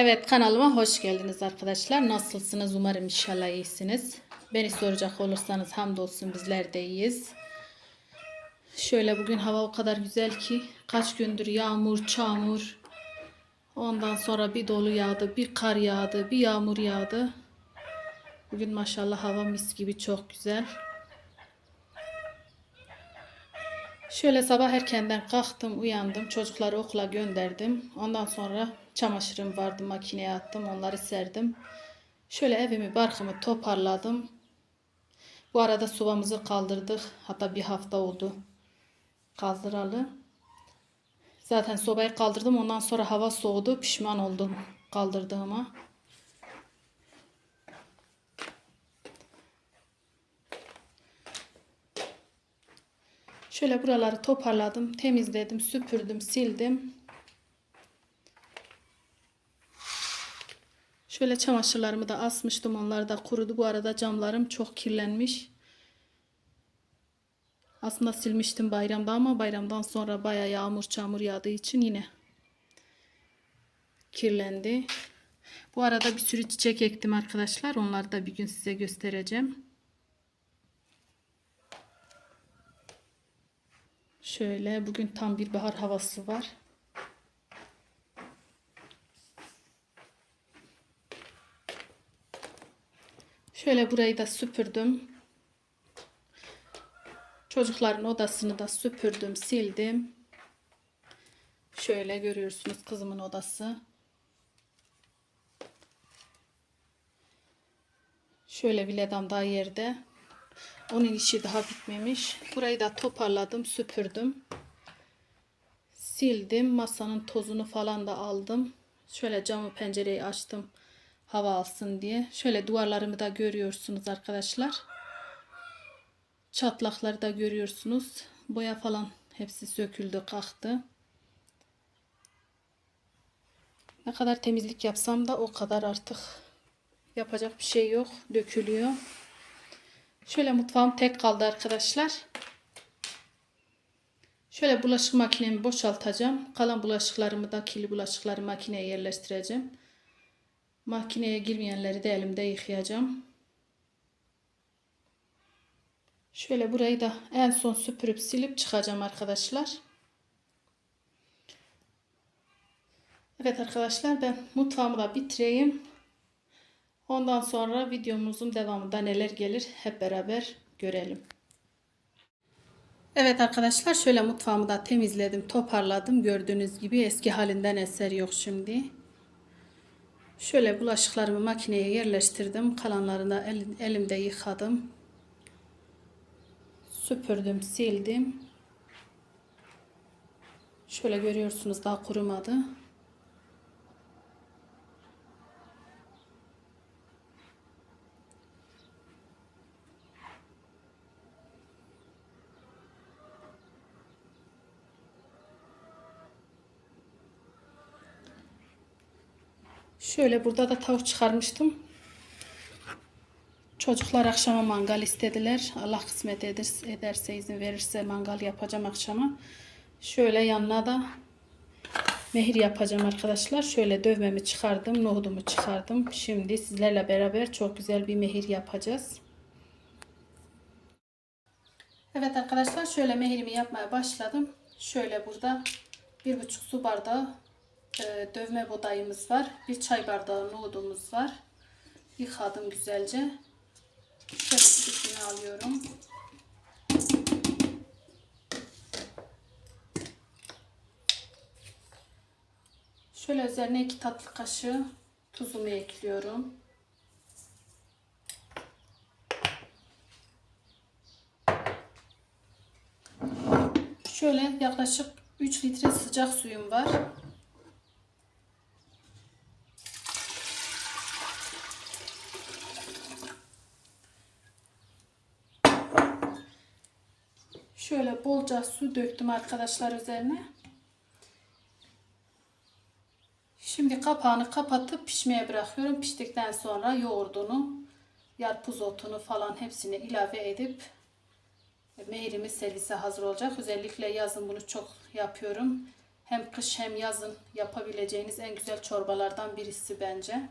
Evet kanalıma hoş geldiniz arkadaşlar. Nasılsınız? Umarım inşallah iyisiniz. Beni soracak olursanız hamdolsun bizler de iyiyiz. Şöyle bugün hava o kadar güzel ki kaç gündür yağmur, çamur. Ondan sonra bir dolu yağdı, bir kar yağdı, bir yağmur yağdı. Bugün maşallah hava mis gibi çok güzel. Şöyle sabah erkenden kalktım, uyandım. Çocukları okula gönderdim. Ondan sonra çamaşırım vardı, makineye attım. Onları serdim. Şöyle evimi, barkımı toparladım. Bu arada sobamızı kaldırdık. Hatta bir hafta oldu kaldıralı. Zaten sobayı kaldırdım. Ondan sonra hava soğudu. Pişman oldum kaldırdığıma. Şöyle buraları toparladım, temizledim, süpürdüm, sildim. Şöyle çamaşırlarımı da asmıştım. Onlar da kurudu. Bu arada camlarım çok kirlenmiş. Aslında silmiştim bayramda ama bayramdan sonra baya yağmur çamur yağdığı için yine kirlendi. Bu arada bir sürü çiçek ektim arkadaşlar. Onları da bir gün size göstereceğim. Şöyle bugün tam bir bahar havası var. Şöyle burayı da süpürdüm. Çocukların odasını da süpürdüm, sildim. Şöyle görüyorsunuz kızımın odası. Şöyle viledam daha yerde. Onun işi daha bitmemiş. Burayı da toparladım, süpürdüm. Sildim. Masanın tozunu falan da aldım. Şöyle camı pencereyi açtım. Hava alsın diye. Şöyle duvarlarımı da görüyorsunuz arkadaşlar. Çatlakları da görüyorsunuz. Boya falan hepsi söküldü, kalktı. Ne kadar temizlik yapsam da o kadar artık yapacak bir şey yok. Dökülüyor. Şöyle mutfağım tek kaldı arkadaşlar. Şöyle bulaşık makinemi boşaltacağım. Kalan bulaşıklarımı da kirli bulaşıkları makineye yerleştireceğim. Makineye girmeyenleri de elimde yıkayacağım. Şöyle burayı da en son süpürüp silip çıkacağım arkadaşlar. Evet arkadaşlar ben mutfağımı da bitireyim. Ondan sonra videomuzun devamında neler gelir hep beraber görelim. Evet arkadaşlar şöyle mutfağımı da temizledim, toparladım. Gördüğünüz gibi eski halinden eser yok şimdi. Şöyle bulaşıklarımı makineye yerleştirdim. Kalanlarını da elimde yıkadım. Süpürdüm, sildim. Şöyle görüyorsunuz daha kurumadı. Şöyle burada da tavuk çıkarmıştım. Çocuklar akşama mangal istediler. Allah kısmet ederse izin verirse mangal yapacağım akşama. Şöyle yanına da mehir yapacağım arkadaşlar. Şöyle dövmemi çıkardım. Nohudumu çıkardım. Şimdi sizlerle beraber çok güzel bir mehir yapacağız. Evet arkadaşlar şöyle mehirimi yapmaya başladım. Şöyle burada bir buçuk su bardağı e, dövme bodayımız var. Bir çay bardağı nohudumuz var. Yıkadım güzelce. Şöyle üstüne alıyorum. Şöyle üzerine iki tatlı kaşığı tuzumu ekliyorum. Şöyle yaklaşık 3 litre sıcak suyum var. Şöyle bolca su döktüm arkadaşlar üzerine. Şimdi kapağını kapatıp pişmeye bırakıyorum. Piştikten sonra yoğurdunu, yarpuz otunu falan hepsini ilave edip mehirimiz servise hazır olacak. Özellikle yazın bunu çok yapıyorum. Hem kış hem yazın yapabileceğiniz en güzel çorbalardan birisi bence.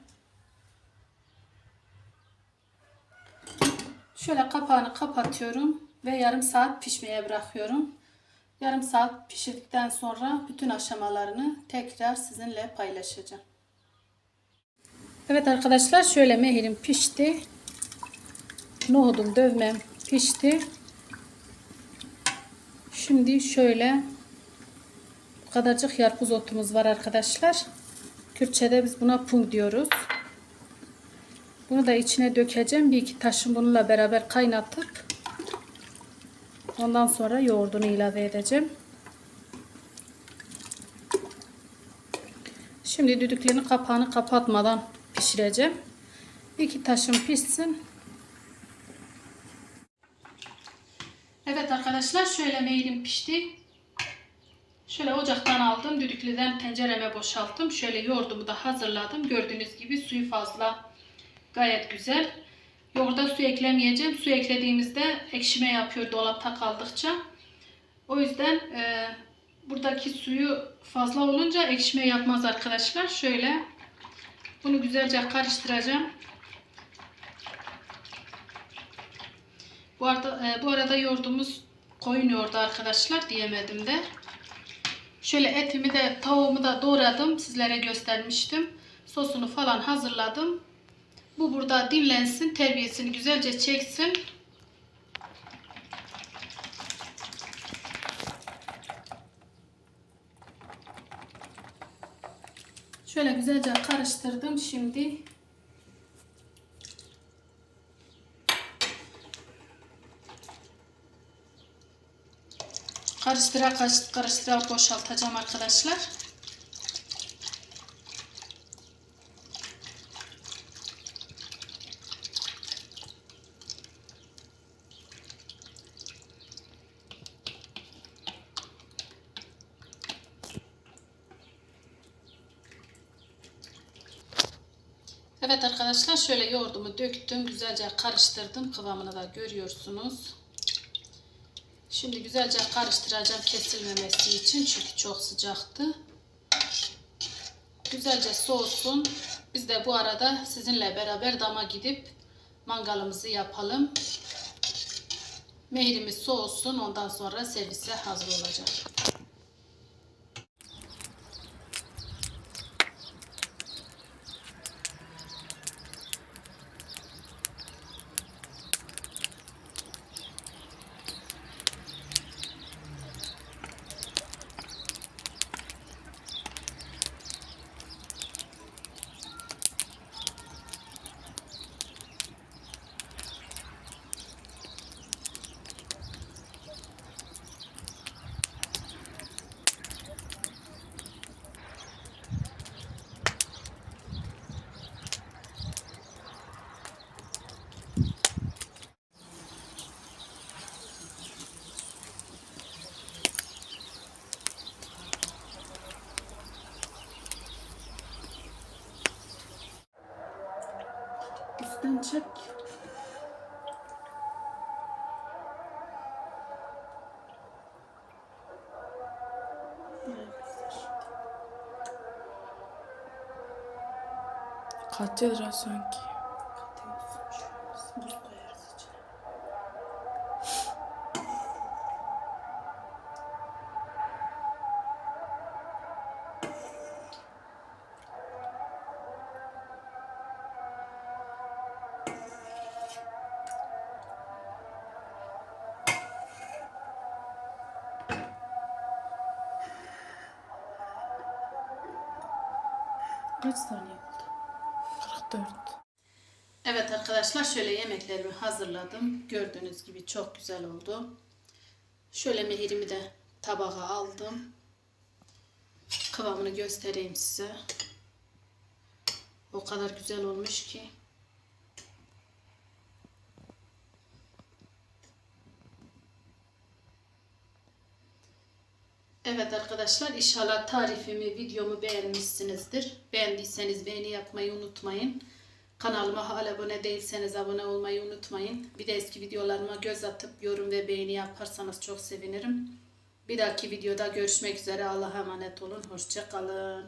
Şöyle kapağını kapatıyorum ve yarım saat pişmeye bırakıyorum. Yarım saat pişirdikten sonra bütün aşamalarını tekrar sizinle paylaşacağım. Evet arkadaşlar şöyle mehirim pişti. Nohudum dövmem pişti. Şimdi şöyle bu kadarcık yarpuz otumuz var arkadaşlar. Kürtçe'de biz buna pung diyoruz. Bunu da içine dökeceğim. Bir iki taşın bununla beraber kaynatıp ondan sonra yoğurdunu ilave edeceğim. Şimdi düdüklerin kapağını kapatmadan pişireceğim. İki taşım pişsin. Evet arkadaşlar şöyle meylim pişti. Şöyle ocaktan aldım. Düdüklüden tencereme boşalttım. Şöyle yoğurdumu da hazırladım. Gördüğünüz gibi suyu fazla. Gayet güzel. Yoğurda su eklemeyeceğim. Su eklediğimizde ekşime yapıyor dolapta kaldıkça. O yüzden e, buradaki suyu fazla olunca ekşime yapmaz arkadaşlar. Şöyle bunu güzelce karıştıracağım. Bu arada, e, bu arada yoğurdumuz koyun yoğurdu arkadaşlar diyemedim de. Şöyle etimi de tavuğumu da doğradım. Sizlere göstermiştim. Sosunu falan hazırladım. Bu burada dinlensin. Terbiyesini güzelce çeksin. Şöyle güzelce karıştırdım. Şimdi karıştıra karıştıra boşaltacağım arkadaşlar. Evet arkadaşlar şöyle yoğurdumu döktüm. Güzelce karıştırdım. Kıvamını da görüyorsunuz. Şimdi güzelce karıştıracağım kesilmemesi için. Çünkü çok sıcaktı. Güzelce soğusun. Biz de bu arada sizinle beraber dama gidip mangalımızı yapalım. Mehrimiz soğusun. Ondan sonra servise hazır olacak. Üstten çek. Katedra sanki. Kaç saniye oldu? 44. Evet arkadaşlar şöyle yemeklerimi hazırladım. Gördüğünüz gibi çok güzel oldu. Şöyle mehirimi de tabağa aldım. Kıvamını göstereyim size. O kadar güzel olmuş ki. Evet arkadaşlar inşallah tarifimi, videomu beğenmişsinizdir. Beğendiyseniz beğeni yapmayı unutmayın. Kanalıma hala abone değilseniz abone olmayı unutmayın. Bir de eski videolarıma göz atıp yorum ve beğeni yaparsanız çok sevinirim. Bir dahaki videoda görüşmek üzere. Allah'a emanet olun. Hoşça kalın.